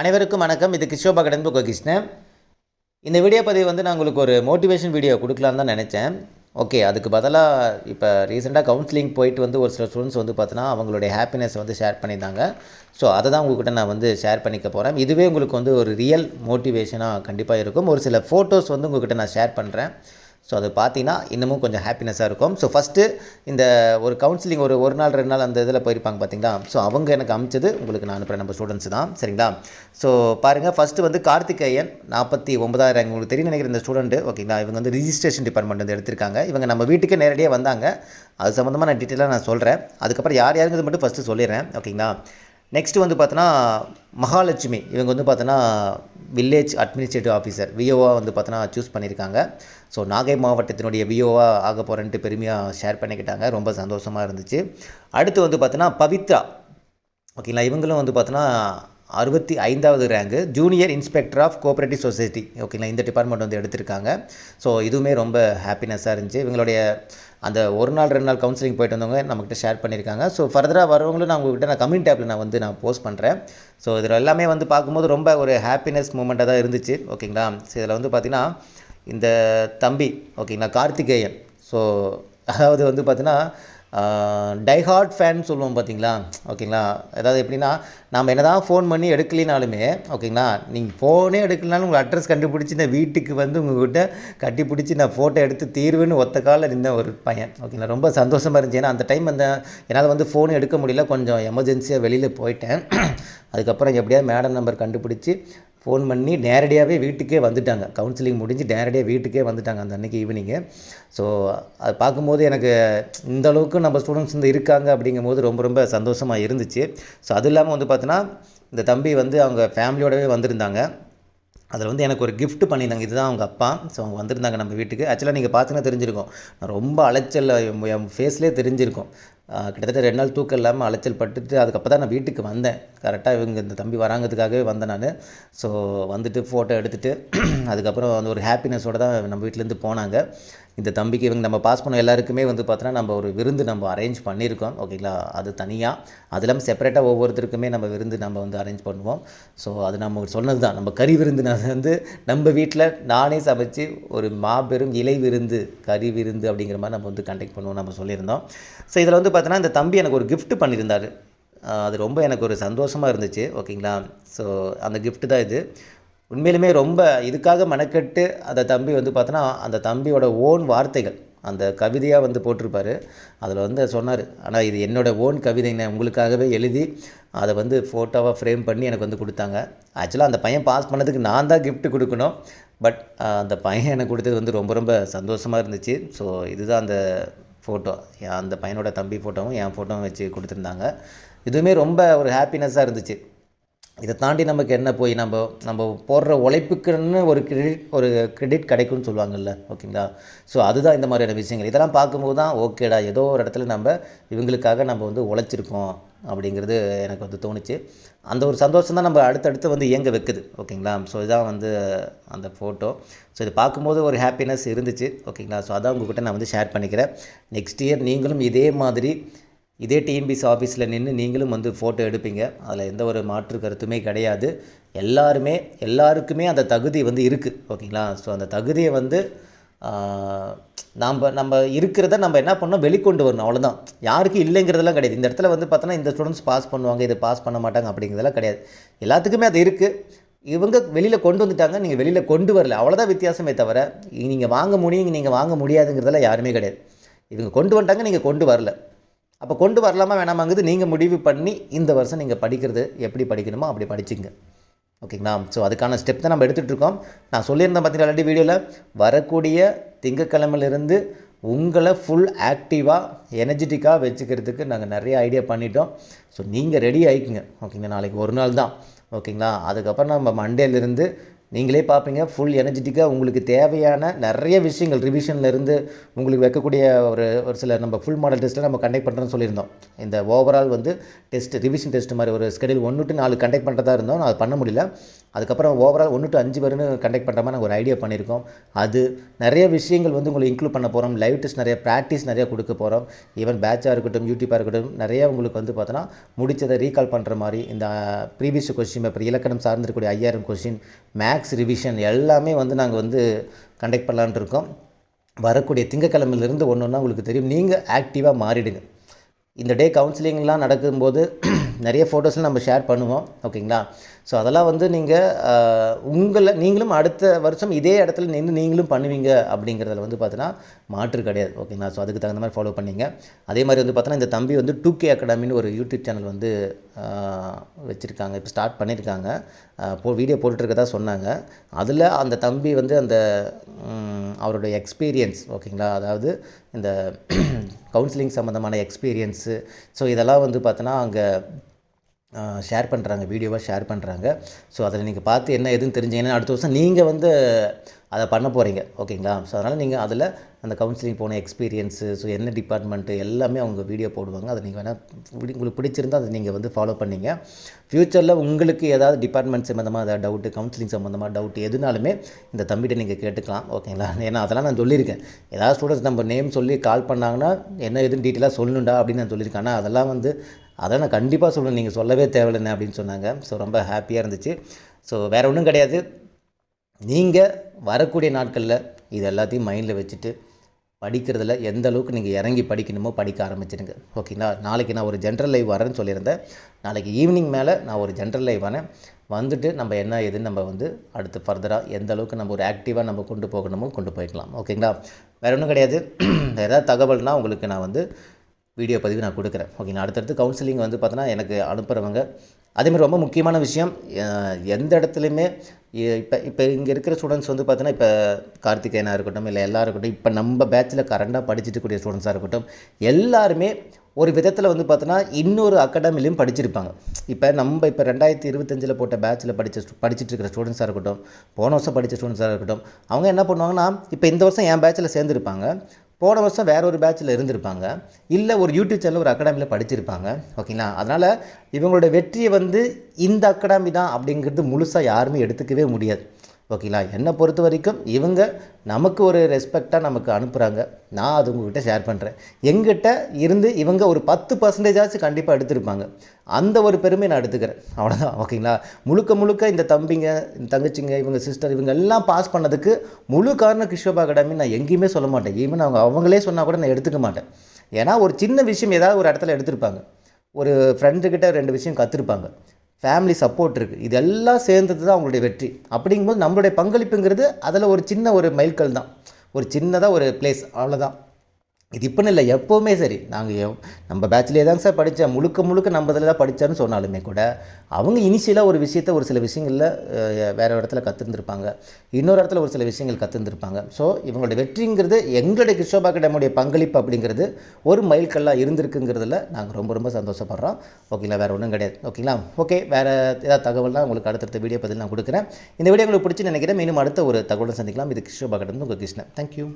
அனைவருக்கும் வணக்கம். இது கிஷோபா கடன் கிருஷ்ணன். இந்த வீடியோ பதிவு வந்து நான் உங்களுக்கு ஒரு மோட்டிவேஷன் வீடியோ கொடுக்கலான்னு தான் நினச்சேன். ஓகே அதுக்கு பதிலாக இப்போ ரீசெண்டாக கவுன்சிலிங் போயிட்டு வந்து ஒரு சில ஸ்டூடெண்ட்ஸ் வந்து பார்த்தோன்னா அவங்களுடைய ஹாப்பினஸ் வந்து ஷேர் பண்ணியிருந்தாங்க. ஸோ அதை தான் உங்கள்கிட்ட நான் வந்து ஷேர் பண்ணிக்க போகிறேன் இதுவே உங்களுக்கு வந்து ஒரு ரியல் மோட்டிவேஷனாக கண்டிப்பாக இருக்கும். ஒரு சில ஃபோட்டோஸ் வந்து உங்கள்கிட்ட நான் ஷேர் பண்ணுறேன் ஸோ அது பார்த்தீங்கன்னா இன்னமும் கொஞ்சம் ஹாப்பினஸாக இருக்கும். ஸோ ஃபஸ்ட்டு இந்த ஒரு கவுன்சிலிங் ஒரு ஒரு நாள் ரெண்டு நாள் அந்த இதில் போயிருப்பாங்க பார்த்தீங்களா ஸோ அவங்க எனக்கு அமிச்சது. உங்களுக்கு நான் அனுப்புகிறேன் நம்ம ஸ்டூடெண்ட்ஸ் தான். சரிங்களா? ஸோ பாருங்கள் ஃபஸ்ட்டு வந்து கார்த்திகேயன் நாற்பத்தி ஒன்பதாயிரம் உங்களுக்கு தெரியும் நினைக்கிற இந்த ஸ்டூடெண்ட்டு ஓகேங்களா இவங்க வந்து ரிஜிஸ்ட்ரேஷன் டிபார்ட்மெண்ட் வந்து எடுத்திருக்காங்க. இவங்க நம்ம வீட்டுக்கு நேரடியாக வந்தாங்க. அது சம்மந்தமாக நான் டீட்டெயிலாக நான் சொல்கிறேன் அதுக்கப்புறம் யார் யாருங்கிறது மட்டும் ஃபஸ்ட்டு சொல்லிடுறேன். ஓகேங்களா நெக்ஸ்ட்டு வந்து பார்த்தோன்னா மகாலட்சுமி. இவங்க வந்து பார்த்தோன்னா வில்லேஜ் அட்மினிஸ்ட்ரேட்டிவ் ஆஃபீஸர் விஓவாக வந்து பார்த்தோன்னா சூஸ் பண்ணியிருக்காங்க ஸோ நாகை மாவட்டத்தினுடைய விஓவாக ஆக போகிறேன்ட்டு பெருமையாக ஷேர் பண்ணிக்கிட்டாங்க. ரொம்ப சந்தோஷமாக இருந்துச்சு. அடுத்து வந்து பார்த்தோன்னா பவித்ரா. ஓகேங்களா இவங்களும் வந்து பார்த்தோன்னா அறுபத்தி ஐந்தாவது rank junior inspector of cooperative society ஓகேங்களா இந்த டிபார்ட்மெண்ட் வந்து எடுத்திருக்காங்க. ஸோ இதுவுமே ரொம்ப ஹாப்பினஸ்ஸாக இருந்துச்சு. இவங்களுடைய அந்த ஒரு நாள் ரெண்டு நாள் கவுன்சிலிங் போயிட்டு வந்தவங்க நம்மக்கிட்ட ஷேர் பண்ணியிருக்காங்க. ஸோ ஃபர்தராக வரவங்களும் நான் உங்கள்கிட்ட நான் கம்யூனிட்டி டேப்பில் நான் வந்து நான் போஸ்ட் பண்ணுறேன் ஸோ இதில் எல்லாமே வந்து பார்க்கும்போது ரொம்ப ஒரு ஹாப்பினஸ் மூமெண்ட்டாக தான் இருந்துச்சு. ஓகேங்களா ஸோ இதில் வந்து பார்த்திங்கன்னா இந்த தம்பி ஓகேங்களா கார்த்திகேயன். ஸோ அதாவது வந்து பார்த்தீங்கன்னா டைஹார்ட் ஃபேன் சொல்லுவோம் பார்த்தீங்களா ஓகேங்களா? அதாவது எப்படின்னா நம்ம என்ன தான் ஃபோன் பண்ணி எடுக்கலினாலுமே ஓகேங்களா? நீங்கள் ஃபோனே எடுக்கலனாலும் உங்கள் அட்ரஸ் கண்டுபிடிச்சி இந்த வீட்டுக்கு வந்து உங்கள்கிட்ட கட்டி பிடிச்சி நான் ஃபோட்டோ எடுத்து தீர்வுன்னு ஒத்த காலில் நின்ற ஒரு பையன். ஓகேங்களா? ரொம்ப சந்தோஷமாக இருந்துச்சு. ஏன்னா அந்த டைம் அந்த என்னால் வந்து ஃபோன் எடுக்க முடியல. கொஞ்சம் எமர்ஜென்சியாக வெளியில் போயிட்டேன். அதுக்கப்புறம் எப்படியாவது மேடம் நம்பர் கண்டுபிடிச்சி ஃபோன் பண்ணி நேரடியாகவே வீட்டுக்கே வந்துட்டாங்க. கவுன்சிலிங் முடிஞ்சு நேரடியாக வீட்டுக்கே வந்துட்டாங்க அந்த அன்றைக்கி ஈவினிங்கு ஸோ அது பார்க்கும்போது எனக்கு இந்த அளவுக்கு நம்ம ஸ்டூடெண்ட்ஸ் வந்து இருக்காங்க அப்படிங்கும்போது ரொம்ப ரொம்ப சந்தோஷமாக இருந்துச்சு. ஸோ அது இல்லாமல் வந்து பார்த்தோன்னா இந்த தம்பி வந்து அவங்க ஃபேமிலியோடவே வந்திருந்தாங்க. அதில் வந்து எனக்கு ஒரு கிஃப்ட் பண்ணியிருந்தாங்க. இதுதான் அவங்க அப்பா. ஸோ அவங்க வந்திருந்தாங்க நம்ம வீட்டுக்கு. ஆக்சுவலாக நீங்கள் பார்த்தீங்கன்னா தெரிஞ்சிருக்கும். நான் ரொம்ப அலைச்சல் என் ஃபேஸ்லேயே தெரிஞ்சிருக்கும். கிட்டத்தட்ட ரெண்டு நாள் தூக்கம் இல்லாமல் அலைச்சல் பட்டுட்டு அதுக்கப்புறம் தான் நான் வீட்டுக்கு வந்தேன். கரெக்டாக இவங்க இந்த தம்பி வராங்கிறதுக்காகவே வந்தேன் நான். ஸோ வந்துட்டு ஃபோட்டோ எடுத்துகிட்டு அதுக்கப்புறம் அந்த ஒரு ஹாப்பினஸோடு தான் நம்ம வீட்டிலேருந்து போனாங்க. இந்த தம்பிக்கு இவங்க நம்ம பாஸ் பண்ண எல்லாருக்குமே வந்து பார்த்தோன்னா நம்ம ஒரு விருந்து நம்ம அரேஞ்ச் பண்ணியிருக்கோம் ஓகேங்களா அது தனியாக அது இல்லாமல் செப்பரேட்டாக ஒவ்வொருத்தருக்குமே நம்ம விருந்து நம்ம வந்து அரேஞ்ச் பண்ணுவோம். ஸோ அது நம்ம சொன்னது தான் நம்ம கறி விருந்து நான் வந்து நம்ம வீட்டில் நானே சமைச்சு ஒரு மாபெரும் இலை விருந்து கறி விருந்து அப்படிங்கிற மாதிரி நம்ம வந்து கண்டக்ட் பண்ணுவோம் நம்ம சொல்லியிருந்தோம். ஸோ இதில் வந்து பார்த்தோன்னா இந்த தம்பி எனக்கு ஒரு கிஃப்ட் பண்ணியிருந்தார். அது ரொம்ப எனக்கு ஒரு சந்தோஷமாக இருந்துச்சு. ஓகேங்களா ஸோ அந்த கிஃப்ட்டு தான் இது. உண்மையிலுமே ரொம்ப இதுக்காக மெனக்கெட்டு அந்த தம்பி வந்து பார்த்தோன்னா அந்த தம்பியோட ஓன் வார்த்தைகள் அந்த கவிதையாக வந்து போட்டிருப்பார். அதில் வந்து சொன்னார் ஆனால் இது என்னோடய ஓன் கவிதைங்க உங்களுக்காகவே எழுதி அதை வந்து ஃபோட்டோவாக ஃப்ரேம் பண்ணி எனக்கு வந்து கொடுத்தாங்க. ஆக்சுவலாக அந்த பையன் பாஸ் பண்ணதுக்கு நான் தான் கிஃப்ட் கொடுக்கணும். பட் அந்த பையன் எனக்கு கொடுத்தது வந்து ரொம்ப ரொம்ப சந்தோஷமாக இருந்துச்சு. ஸோ இதுதான் அந்த ஃபோட்டோ அந்த பையனோட தம்பி ஃபோட்டோவும் என் ஃபோட்டோவும் வச்சு கொடுத்துருந்தாங்க. இதுவுமே ரொம்ப ஒரு ஹாப்பினஸ்ஸாக இருந்துச்சு. இதை தாண்டி நமக்கு என்ன போய் நம்ம நம்ம போடுற உழைப்புக்குன்னு ஒரு கிரெடிட் ஒரு கிரெடிட் கிடைக்கும்னு சொல்லுவாங்கல்ல ஓகேங்களா? ஸோ அதுதான் இந்த மாதிரியான விஷயங்கள். இதெல்லாம் பார்க்கும்போது தான் ஓகேடா ஏதோ ஒரு இடத்துல நம்ம இவங்களுக்காக நம்ம வந்து உழைச்சிருக்கோம் அப்படிங்கிறது எனக்கு வந்து தோணுச்சு. அந்த ஒரு சந்தோஷம் தான் நம்ம அடுத்தடுத்து வந்து இயங்க வைக்குது ஓகேங்களா? ஸோ இதுதான் வந்து அந்த ஃபோட்டோ ஸோ இது பார்க்கும்போது ஒரு ஹாப்பினஸ் இருந்துச்சு ஓகேங்களா? ஸோ அதான் உங்கள்கிட்ட நான் வந்து ஷேர் பண்ணிக்கிறேன். நெக்ஸ்ட் இயர் நீங்களும் இதே மாதிரி இதே டிஎன்பிசி ஆஃபீஸில் நின்று நீங்களும் வந்து ஃபோட்டோ எடுப்பீங்க. அதில் எந்த ஒரு மாற்று கருத்துமே கிடையாது. எல்லாருமே எல்லாருக்குமே அந்த தகுதி வந்து இருக்குது ஓகேங்களா? ஸோ அந்த தகுதியை வந்து நாம் நம்ம இருக்கிறத நம்ம என்ன பண்ணோம் வெளிக்கொண்டு வரணும். அவ்வளோதான் யாருக்கும் இல்லைங்கிறதெல்லாம் கிடையாது. இந்த இடத்துல வந்து பார்த்தோன்னா இந்த ஸ்டூடெண்ட்ஸ் பாஸ் பண்ணுவாங்க இது பாஸ் பண்ண மாட்டாங்க அப்படிங்கிறதெல்லாம் கிடையாது. எல்லாத்துக்குமே அது இருக்குது இவங்க வெளியில் கொண்டு வந்துட்டாங்க நீங்கள் வெளியில் கொண்டு வரல. அவ்வளோதான் வித்தியாசமே தவிர நீங்கள் வாங்க முடியும் நீங்கள் வாங்க முடியாதுங்கிறதெல்லாம் யாருமே கிடையாது. இவங்க கொண்டு வந்துட்டாங்க நீங்கள் கொண்டு வரல. அப்போ கொண்டு வரலாமா வேணாமாங்கிறது நீங்கள் முடிவு பண்ணி இந்த வருஷம் நீங்கள் படிக்கிறது எப்படி படிக்கணுமோ அப்படி படிச்சுங்க ஓகேங்களா? ஸோ அதுக்கான ஸ்டெப் தான் நம்ம எடுத்துகிட்டு இருக்கோம். நான் சொல்லியிருந்தேன் பார்த்தீங்கன்னா ஆல்ரெடி வீடியோவில் வரக்கூடிய திங்கக்கிழமையிலிருந்து உங்களை ஃபுல் ஆக்டிவாக எனர்ஜெட்டிக்காக வச்சுக்கிறதுக்கு நாங்கள் நிறைய ஐடியா பண்ணிட்டோம். ஸோ நீங்கள் ரெடி ஆகிக்குங்க ஓகேங்களா? நாளைக்கு ஒரு நாள் தான். ஓகேங்களா? அதுக்கப்புறம் நம்ம மண்டேலேருந்து நீங்களே பார்ப்பீங்க. ஃபுல் எனர்ஜெட்டிக்காக உங்களுக்கு தேவையான நிறைய விஷயங்கள் ரிவிஷன்லேருந்து உங்களுக்கு வைக்கக்கூடிய ஒரு ஒரு சில நம்ம ஃபுல் மாடல் டெஸ்ட்டில் நம்ம கண்டக்ட் பண்ணுறோன்னு சொல்லியிருந்தோம். இந்த ஓவரால் வந்து டெஸ்ட் ரிவிஷன் டெஸ்ட் மாதிரி ஒரு ஸ்கெடியூல் ஒன்று டு நாலு கண்டக்ட் பண்ணுறதா இருந்தோம். நான் அது பண்ண முடியல. அதுக்கப்புறம் ஓவரால் ஒன்று டு அஞ்சு வரும்னு கண்டக்ட் பண்ணுற மாதிரி நாங்கள் ஒரு ஐடியா பண்ணியிருக்கோம். அது நிறைய விஷயங்கள் வந்து உங்களை இன்க்ளூட் பண்ண போகிறோம் லைவ் டெஸ்ட் நிறைய ப்ராக்டிஸ் நிறைய கொடுக்க போகிறோம் ஈவன் பேட்சாக இருக்கட்டும் யூடியூப்பாக இருக்கட்டும் நிறைய உங்களுக்கு வந்து பார்த்தோன்னா முடிச்சதை ரீகால் பண்ணுற மாதிரி இந்த ப்ரீவியஸ் கொஸ்டின் அப்புறம் இலக்கணம் சார்ந்திருக்கக்கூடிய ஐயாயிரம் கொஸ்டின் மேக்ஸ் ரிவிஷன் எல்லாமே வந்து நாங்கள் வந்து கண்டக்ட் பண்ணலான்ட்டு இருக்கோம். வரக்கூடிய திங்கக்கிழமையிலேருந்து ஒன்று ஒன்றா உங்களுக்கு தெரியும். நீங்கள் ஆக்டிவாக மாறிடுங்க. இந்த டே கவுன்சிலிங்லாம் நடக்கும்போது நிறைய ஃபோட்டோஸ்லாம் நம்ம ஷேர் பண்ணுவோம் ஓகேங்களா ஸோ அதெல்லாம் வந்து நீங்கள் உங்களை நீங்களும் அடுத்த வருஷம் இதே இடத்துல நின்று நீங்களும் பண்ணுவீங்க அப்படிங்கிறதுல வந்து பார்த்தீங்கன்னா மாற்று கிடையாது ஓகேங்களா ஸோ அதுக்கு தகுந்த மாதிரி ஃபாலோ பண்ணீங்க. அதே மாதிரி வந்து பார்த்தோன்னா இந்த தம்பி வந்து டூ கே அகாடமின்னு ஒரு யூடியூப் சேனல் வந்து வச்சுருக்காங்க. இப்போ ஸ்டார்ட் பண்ணியிருக்காங்க போ வீடியோ போட்டுருக்கதா சொன்னாங்க. அதில் அந்த தம்பி வந்து அந்த அவருடைய எக்ஸ்பீரியன்ஸ் ஓகேங்களா அதாவது இந்த கவுன்சிலிங் சம்மந்தமான எக்ஸ்பீரியன்ஸு ஸோ இதெல்லாம் வந்து பார்த்தோன்னா அங்கே ஷேர் பண்ணுறாங்க வீடியோவாக ஷேர் பண்ணுறாங்க ஸோ அதில் நீங்கள் பார்த்து என்ன எதுன்னு தெரிஞ்சீங்கன்னா அடுத்த வருஷம் நீங்கள் வந்து அதை பண்ண போகிறீங்க ஓகேங்களா ஸோ அதனால் நீங்கள் அதில் அந்த கவுன்சிலிங் போன எக்ஸ்பீரியன்ஸு ஸோ என்ன டிபார்ட்மெண்ட்டு எல்லாமே அவங்க வீடியோ போடுவாங்க. அதை நீங்கள் வேணால் உங்களுக்கு பிடிச்சிருந்தா அதை நீங்கள் வந்து ஃபாலோ பண்ணீங்க. ஃப்யூச்சரில் உங்களுக்கு ஏதாவது டிபார்ட்மெண்ட் சம்மந்தமாக ஏதாவது டவுட்டு கவுன்சிலிங் சம்மந்தமாக டவுட் எதுனாலுமே இந்த தம்பிகிட்ட நீங்கள் கேட்டுக்கலாம். ஓகேங்களா ஏன்னா அதெல்லாம் நான் சொல்லியிருக்கேன். ஏதாவது ஸ்டூடெண்ட்ஸ் நம்ம நேம் சொல்லி கால் பண்ணாங்கன்னா என்ன எதுன்னு டீட்டெயிலாக சொல்லணுண்டா அப்படின்னு நான் சொல்லியிருக்கேன். ஆனால் அதெல்லாம் வந்து அதை நான் கண்டிப்பாக சொல்லுவேன் நீங்கள் சொல்லவே தேவையில்லைண்ணே அப்படின்னு சொன்னாங்க. ஸோ ரொம்ப ஹாப்பியாக இருந்துச்சு. ஸோ வேறு ஒன்றும் கிடையாது. நீங்கள் வரக்கூடிய நாட்களில் இது எல்லாத்தையும் மைண்டில் வச்சுட்டு படிக்கிறதுல எந்த அளவுக்கு நீங்கள் இறங்கி படிக்கணுமோ படிக்க ஆரம்பிச்சிடுங்க. ஓகேங்களா நாளைக்கு நான் ஒரு ஜென்ரல் லைவ் வரேன்னு சொல்லியிருந்தேன். நாளைக்கு ஈவினிங் மேலே நான் ஒரு ஜென்ரல் லைவ் வரேன். வந்துட்டு நம்ம என்ன ஏதுன்னு நம்ம வந்து அடுத்து ஃபர்தராக எந்த அளவுக்கு நம்ம ஒரு ஆக்டிவாக நம்ம கொண்டு போகணுமோ கொண்டு போய்க்கலாம் ஓகேங்களா வேறு ஒன்றும் கிடையாது. ஏதாவது தகவல்னால் உங்களுக்கு நான் வந்து வீடியோ பதிவு நான் கொடுக்குறேன். ஓகேங்களா அடுத்தடுத்து கவுன்சிலிங் வந்து பார்த்தோன்னா எனக்கு அனுப்புகிறவங்க அதேமாதிரி ரொம்ப முக்கியமான விஷயம் எந்த இடத்துலையுமே இப்போ இப்போ இங்கே இருக்கிற ஸ்டூடெண்ட்ஸ் வந்து பார்த்தோன்னா இப்போ கார்த்திகேயனாக இருக்கட்டும் இல்லை எல்லாரும் இருக்கட்டும் இப்போ நம்ம பேட்சில் கரண்டாக படிச்சுட்டு கூடிய ஸ்டூடெண்ட்ஸாக இருக்கட்டும் எல்லாருமே ஒரு விதத்தில் வந்து பார்த்தோன்னா இன்னொரு அகாடமிலையும் படிச்சிருப்பாங்க. இப்போ நம்ம இப்போ ரெண்டாயிரத்தி இருபத்தஞ்சில் போட்ட பேட்சில் படித்த படிச்சுட்டு இருக்கிற ஸ்டூடெண்ட்ஸாக இருக்கட்டும் போன வருஷம் படித்த ஸ்டூடெண்ட்ஸாக இருக்கட்டும் அவங்க என்ன பண்ணுவாங்கன்னா இப்போ இந்த வருஷம் என் பேட்சில் சேர்ந்துருப்பாங்க. போன வருஷம் வேற ஒரு பேட்சில் இருந்திருப்பாங்க. இல்லை ஒரு யூடியூப் சேனல் ஒரு அகாடமியில் படிச்சிருப்பாங்க. ஓகேங்களா அதனால் இவங்களோட வெற்றியை வந்து இந்த அகாடமி தான் அப்படிங்கிறது முழுசாக யாருமே எடுத்துக்கவே முடியாது. ஓகேங்களா? என்னை பொறுத்த வரைக்கும் இவங்க நமக்கு ஒரு ரெஸ்பெக்டாக நமக்கு அனுப்புகிறாங்க நான் அது உங்ககிட்ட ஷேர் பண்ணுறேன் எங்கிட்ட இருந்து இவங்க ஒரு பத்து பர்சன்டேஜாச்சும் கண்டிப்பாக எடுத்திருப்பாங்க. அந்த ஒரு பெருமை நான் எடுத்துக்கிறேன். அவ்வளோதான் ஓகேங்களா? முழுக்க முழுக்க இந்த தம்பிங்க இந்த தங்கச்சிங்க இவங்க சிஸ்டர் இவங்க எல்லாம் பாஸ் பண்ணதுக்கு முழு காரணம் கிஷோபா அகாடமி நான் எங்கேயுமே சொல்ல மாட்டேன். ஈவன் அவங்க அவங்களே சொன்னால் கூட நான் எடுத்துக்க மாட்டேன். ஏன்னா ஒரு சின்ன விஷயம் ஏதாவது ஒரு இடத்துல எடுத்திருப்பாங்க. ஒரு ஃப்ரெண்டுக்கிட்ட ரெண்டு விஷயம் கற்றுருப்பாங்க ஃபேமிலி சப்போர்ட் இருக்குது இதெல்லாம் சேர்ந்தது தான் அவங்களுடைய வெற்றி. அப்படிங்கும்போது நம்மளுடைய பங்களிப்புங்கிறது அதில் ஒரு சின்ன ஒரு மைல்கல் தான். ஒரு சின்னதாக ஒரு பிளேஸ் அவ்வளோதான் இது இப்போன்னு இல்லை எப்போவுமே சரி. நாங்கள் நம்ம பேச்சிலே தாங்க சார் படித்தேன் முழுக்க முழுக்க நம்ம இதில் தான் படித்தேன்னு சொன்னாலுமே கூட அவங்க இனிஷியலாக ஒரு விஷயத்த ஒரு சில விஷயங்களில் வேறு இடத்துல கற்றுருந்துருப்பாங்க இன்னொரு இடத்துல ஒரு சில விஷயங்கள் கற்றுருந்துருப்பாங்க ஸோ இவங்களுடைய வெற்றிங்கிறது எங்களுடைய கிருஷ்ணபா கடமுடைய பங்களிப்பு அப்படிங்கிறது ஒரு மைல்கல்லாக இருந்திருக்குங்கிறதுல நாங்கள் ரொம்ப ரொம்ப சந்தோஷப்படுறோம். ஓகேங்களா வேறு ஒன்றும் கிடையாது. ஓகேங்களா ஓகே வேறு ஏதாவது தகவல்லாம் உங்களுக்கு அடுத்தடுத்த வீடியோ பதில் நான் கொடுக்குறேன். இந்த வீடியோ உங்களுக்கு பிடிச்சி நினைக்கிறேன். மீண்டும் அடுத்த ஒரு தகவலை சந்திக்கலாம். இது கிருஷ்ணபா கடந்து உங்கள் கிருஷ்ணன். தேங்க்யூ